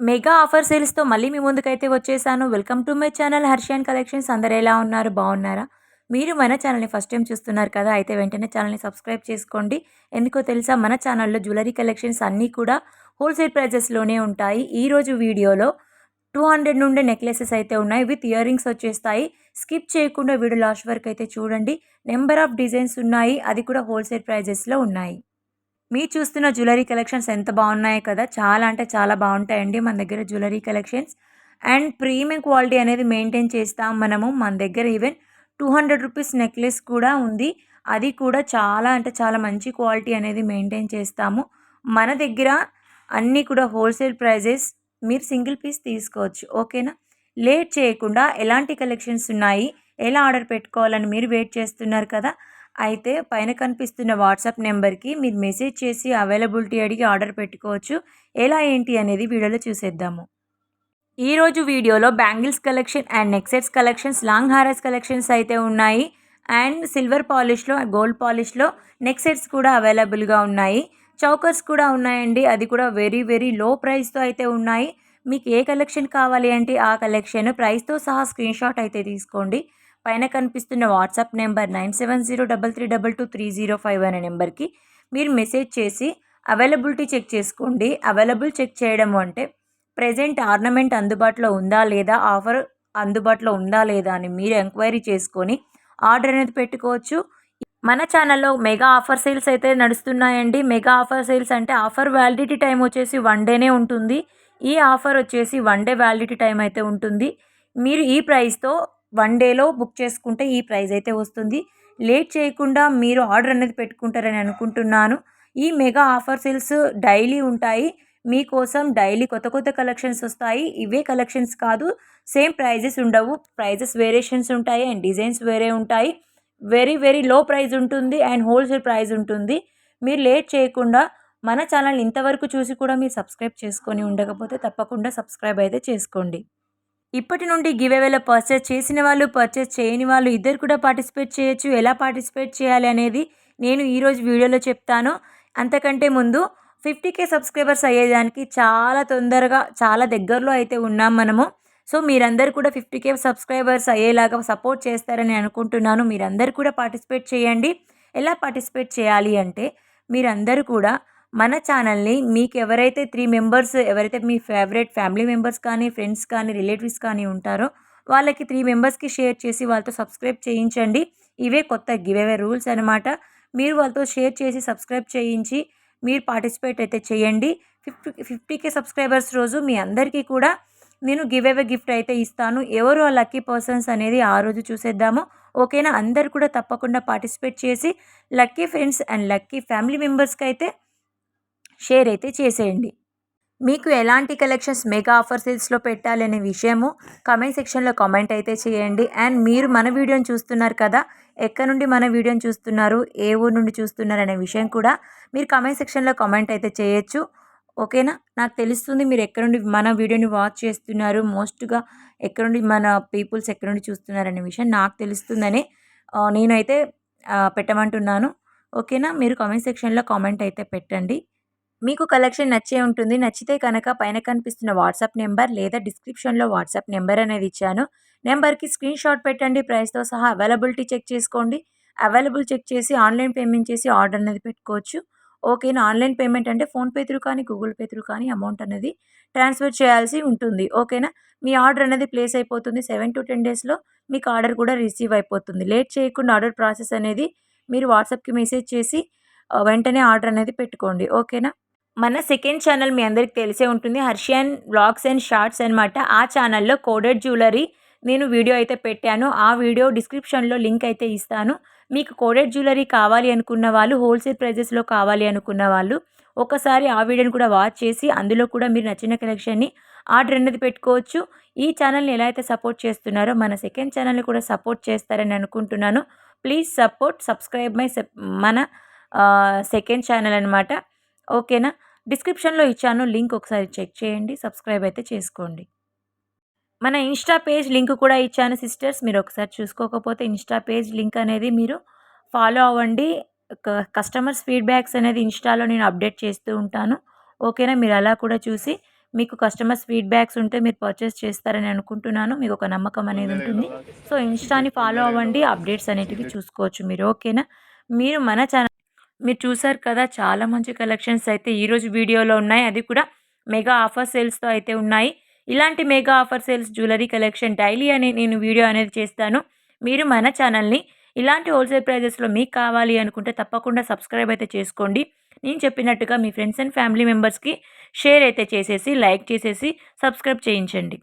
Mega offer సేల్స్తో మళ్ళీ మీ ముందుకైతే వచ్చేసాను. Welcome to my channel Harshian collections. అందరు ఎలా ఉన్నారు? బాగున్నారా? మీరు మన ఛానల్ని ఫస్ట్ టైం చూస్తున్నారు కదా అయితే వెంటనే ఛానల్ని సబ్స్క్రైబ్ చేసుకోండి. ఎందుకో తెలుసా మన ఛానల్లో జ్యువెలరీ కలెక్షన్స్ అన్నీ కూడా హోల్సేల్ ప్రైజెస్లోనే ఉంటాయి. ఈరోజు వీడియోలో టూ హండ్రెడ్ నుండి నెక్లెసెస్ అయితే ఉన్నాయి. విత్ ఇయర్ రింగ్స్ వచ్చేస్తాయి. స్కిప్ చేయకుండా వీడియో లాస్ట్ వరకు అయితే చూడండి. నెంబర్ ఆఫ్ డిజైన్స్ ఉన్నాయి. అది కూడా హోల్సేల్ ప్రైజెస్లో ఉన్నాయి. మీరు చూస్తున్న జ్యువెలరీ కలెక్షన్స్ ఎంత బాగున్నాయి కదా చాలా అంటే చాలా బాగుంటాయండి మన దగ్గర jewellery collections. And premium quality అనేది మెయింటైన్ చేస్తాం మనము మన దగ్గర even two hundred rupees necklace కూడా ఉంది. అది కూడా చాలా అంటే చాలా మంచి క్వాలిటీ అనేది మెయింటైన్ చేస్తాము. మన దగ్గర అన్నీ కూడా హోల్సేల్ ప్రైజెస్ మీరు సింగిల్ పీస్ తీసుకోవచ్చు ఓకేనా? లేట్ చేయకుండా ఎలాంటి కలెక్షన్స్ ఉన్నాయి? ఎలా ఆర్డర్ పెట్టుకోవాలని మీరు వెయిట్ చేస్తున్నారు కదా? అయితే పైన కనిపిస్తున్న వాట్సాప్ నెంబర్కి మీరు మెసేజ్ చేసి అవైలబిలిటీ అడిగి ఆర్డర్ పెట్టుకోవచ్చు. ఎలా ఏంటి అనేది వీడియోలో చూసేద్దాము. ఈరోజు వీడియోలో bangles collection and necksets collections long హారస్ collections అయితే ఉన్నాయి. అండ్ సిల్వర్ పాలిష్లో గోల్డ్ పాలిష్లో నెక్సెట్స్ కూడా అవైలబుల్గా ఉన్నాయి. చౌకర్స్ కూడా ఉన్నాయండి. అది కూడా వెరీ వెరీ లో ప్రైస్తో అయితే ఉన్నాయి. మీకు ఏ కలెక్షన్ కావాలి అంటే ఆ కలెక్షన్ ప్రైస్తో సహా స్క్రీన్ షాట్ అయితే తీసుకోండి. పైన కనిపిస్తున్న WhatsApp number nine seven zero double three double two three zero five అనే నెంబర్కి మీరు మెసేజ్ చేసి అవైలబిలిటీ చెక్ చేసుకోండి. అవైలబుల్ చెక్ చేయడం అంటే ప్రజెంట్ ఆర్నమెంట్ అందుబాటులో ఉందా లేదా ఆఫర్ అందుబాటులో ఉందా లేదా అని మీరు ఎంక్వైరీ చేసుకొని ఆర్డర్ అనేది పెట్టుకోవచ్చు. మన ఛానల్లో మెగా ఆఫర్ సేల్స్ అయితే నడుస్తున్నాయండి. మెగా ఆఫర్ సేల్స్ అంటే ఆఫర్ వ్యాలిడిటీ టైం వచ్చేసి వన్ డేనే ఉంటుంది. ఈ ఆఫర్ వచ్చేసి వన్ డే వ్యాలిడిటీ టైం అయితే ఉంటుంది. మీరు ఈ ప్రైస్తో వన్ డేలో బుక్ చేసుకుంటే ఈ ప్రైస్ అయితే వస్తుంది. లేట్ చేయకుండా మీరు ఆర్డర్ అనేది పెట్టుకుంటారని అనుకుంటున్నాను. ఈ మెగా ఆఫర్ సేల్స్ డైలీ ఉంటాయి. మీకోసం డైలీ కొత్త కొత్త కలెక్షన్స్ వస్తాయి. ఇవే కలెక్షన్స్ కాదు సేమ్ ప్రైజెస్ ఉండవు. ప్రైజెస్ వేరియేషన్స్ ఉంటాయి అండ్ డిజైన్స్ వేరే ఉంటాయి. వెరీ వెరీ లో ప్రైజ్ ఉంటుంది అండ్ హోల్సేల్ ప్రైజ్ ఉంటుంది. మీరు లేట్ చేయకుండా మన ఛానల్ ఇంతవరకు చూసి కూడా మీరు సబ్స్క్రైబ్ చేసుకొని ఉండకపోతే తప్పకుండా సబ్స్క్రైబ్ అయితే చేసుకోండి. ఇప్పటి నుండి గివేవేలో పర్చేస్ చేసిన వాళ్ళు పర్చేస్ చేయని వాళ్ళు ఇద్దరు కూడా పార్టిసిపేట్ చేయొచ్చు. ఎలా పార్టిసిపేట్ చేయాలి అనేది నేను ఈరోజు వీడియోలో చెప్తాను. అంతకంటే ముందు ఫిఫ్టీ కే సబ్స్క్రైబర్స్ అయ్యేదానికి చాలా తొందరగా చాలా దగ్గరలో అయితే ఉన్నాం మనము. సో మీరందరూ కూడా ఫిఫ్టీ కే సబ్స్క్రైబర్స్ అయ్యేలాగా సపోర్ట్ చేస్తారని అనుకుంటున్నాను. మీరందరూ కూడా పార్టిసిపేట్ చేయండి. ఎలా పార్టిసిపేట్ చేయాలి అంటే మీరందరూ కూడా మన ఛానల్ని మీకు ఎవరైతే త్రీ మెంబర్స్ ఎవరైతే మీ ఫేవరెట్ ఫ్యామిలీ మెంబర్స్ కానీ ఫ్రెండ్స్ కానీ రిలేటివ్స్ కానీ ఉంటారో వాళ్ళకి త్రీ మెంబర్స్కి షేర్ చేసి వాళ్ళతో సబ్స్క్రైబ్ చేయించండి. ఇవే కొత్త గివ్ అవే రూల్స్ అనమాట మీరు వాళ్ళతో షేర్ చేసి సబ్స్క్రైబ్ చేయించి మీరు పార్టిసిపేట్ అయితే చేయండి. ఫిఫ్టీ ఫిఫ్టీకే సబ్స్క్రైబర్స్ రోజు మీ అందరికీ కూడా నేను గివ్ అవే గిఫ్ట్ అయితే ఇస్తాను. ఎవరు ఆ లక్కీ పర్సన్స్ అనేది ఆ రోజు చూసేద్దాము. ఓకేనా? అందరు కూడా తప్పకుండా పార్టిసిపేట్ చేసి lucky friends and lucky family మెంబర్స్కి అయితే షేర్ అయితే చేసేయండి. మీకు ఎలాంటి కలెక్షన్స్ మెగా ఆఫర్ సేల్స్లో పెట్టాలనే విషయము కమెంట్ సెక్షన్లో కామెంట్ అయితే చేయండి. అండ్ మీరు మన వీడియోని చూస్తున్నారు కదా ఎక్కడ నుండి మన వీడియోని చూస్తున్నారు ఏ ఊరు నుండి చూస్తున్నారు అనే విషయం కూడా మీరు కమెంట్ సెక్షన్లో కామెంట్ అయితే చేయొచ్చు. ఓకేనా? నాకు తెలుస్తుంది మీరు ఎక్కడ నుండి మన వీడియోని వాచ్ చేస్తున్నారు మోస్ట్గా ఎక్కడ నుండి మన పీపుల్స్ ఎక్కడ నుండి చూస్తున్నారు అనే విషయం నాకు తెలుస్తుందని నేనైతే పెట్టమంటున్నాను. ఓకేనా? మీరు కామెంట్ సెక్షన్లో కామెంట్ అయితే పెట్టండి. మీకు కలెక్షన్ నచ్చే ఉంటుంది నచ్చితే కనుక పైన కనిపిస్తున్న వాట్సాప్ నెంబర్ లేదా డిస్క్రిప్షన్లో వాట్సాప్ నెంబర్ అనేది ఇచ్చాను. నెంబర్కి స్క్రీన్ షాట్ పెట్టండి ప్రైస్తో సహా అవైలబిలిటీ చెక్ చేసుకోండి. అవైలబుల్ చెక్ చేసి ఆన్లైన్ పేమెంట్ చేసి ఆర్డర్ అనేది పెట్టుకోవచ్చు. ఓకేనా ఆన్లైన్ పేమెంట్ అంటే ఫోన్పే త్రూ కానీ గూగుల్ పే త్రూ కానీ అమౌంట్ అనేది ట్రాన్స్ఫర్ చేయాల్సి ఉంటుంది. ఓకేనా? మీ ఆర్డర్ అనేది ప్లేస్ అయిపోతుంది సెవెన్ టు టెన్ డేస్లో. మీకు ఆర్డర్ కూడా రిసీవ్ అయిపోతుంది. లేట్ చేయకుండా ఆర్డర్ ప్రాసెస్ అనేది మీరు వాట్సాప్కి మెసేజ్ చేసి వెంటనే ఆర్డర్ అనేది పెట్టుకోండి. ఓకేనా? మన సెకండ్ ఛానల్ మీ అందరికి తెలిసే ఉంటుంది. హర్షియన్ బ్లాగ్స్ అండ్ షార్ట్స్ అనమాట ఆ ఛానల్లో కోడెడ్ జ్యువెలరీ నేను వీడియో అయితే పెట్టాను. ఆ వీడియో డిస్క్రిప్షన్లో లింక్ అయితే ఇస్తాను. మీకు కోడెడ్ జ్యువెలరీ కావాలి అనుకున్న వాళ్ళు హోల్సేల్ ప్రైజెస్లో కావాలి అనుకున్న వాళ్ళు ఒకసారి ఆ వీడియోని కూడా వాచ్ చేసి అందులో కూడా మీరు నచ్చిన కలెక్షన్ని ఆర్డర్ అనేది పెట్టుకోవచ్చు. ఈ ఛానల్ని ఎలా అయితే సపోర్ట్ చేస్తున్నారో మన సెకండ్ ఛానల్ని కూడా సపోర్ట్ చేస్తారని అనుకుంటున్నాను. ప్లీజ్ సపోర్ట్ సబ్స్క్రైబ్ మై మన సెకండ్ ఛానల్ అనమాట ఓకేనా డిస్క్రిప్షన్లో ఇచ్చాను లింక్ ఒకసారి చెక్ చేయండి సబ్స్క్రైబ్ అయితే చేసుకోండి. మన ఇన్స్టా పేజ్ లింక్ కూడా ఇచ్చాను సిస్టర్స్ మీరు ఒకసారి చూసుకోకపోతే ఇన్స్టా పేజ్ లింక్ అనేది మీరు ఫాలో అవ్వండి. కస్టమర్స్ ఫీడ్బ్యాక్స్ అనేది ఇన్స్టాలో నేను అప్డేట్ చేస్తూ ఉంటాను. ఓకేనా? మీరు అలా కూడా చూసి మీకు కస్టమర్స్ ఫీడ్బ్యాక్స్ ఉంటే మీరు పర్చేస్ చేస్తారని అనుకుంటున్నాను. మీకు ఒక నమ్మకం అనేది ఉంటుంది. సో ఇన్స్టాని ఫాలో అవ్వండి అప్డేట్స్ అనేటివి చూసుకోవచ్చు మీరు. ఓకేనా? మీరు మన ఛానల్ మీరు చూసారు కదా చాలా మంచి కలెక్షన్స్ అయితే ఈరోజు వీడియోలో ఉన్నాయి. అది కూడా మెగా ఆఫర్ సేల్స్తో అయితే ఉన్నాయి. ఇలాంటి mega offer sales jewellery collection daily అని నేను వీడియో అనేది చేస్తాను. మీరు మన ఛానల్ని ఇలాంటి హోల్సేల్ ప్రైజెస్లో మీకు కావాలి అనుకుంటే తప్పకుండా సబ్స్క్రైబ్ అయితే చేసుకోండి. నేను చెప్పినట్టుగా మీ ఫ్రెండ్స్ అండ్ ఫ్యామిలీ మెంబర్స్కి షేర్ అయితే చేసేసి లైక్ చేసేసి సబ్స్క్రైబ్ చేయించండి.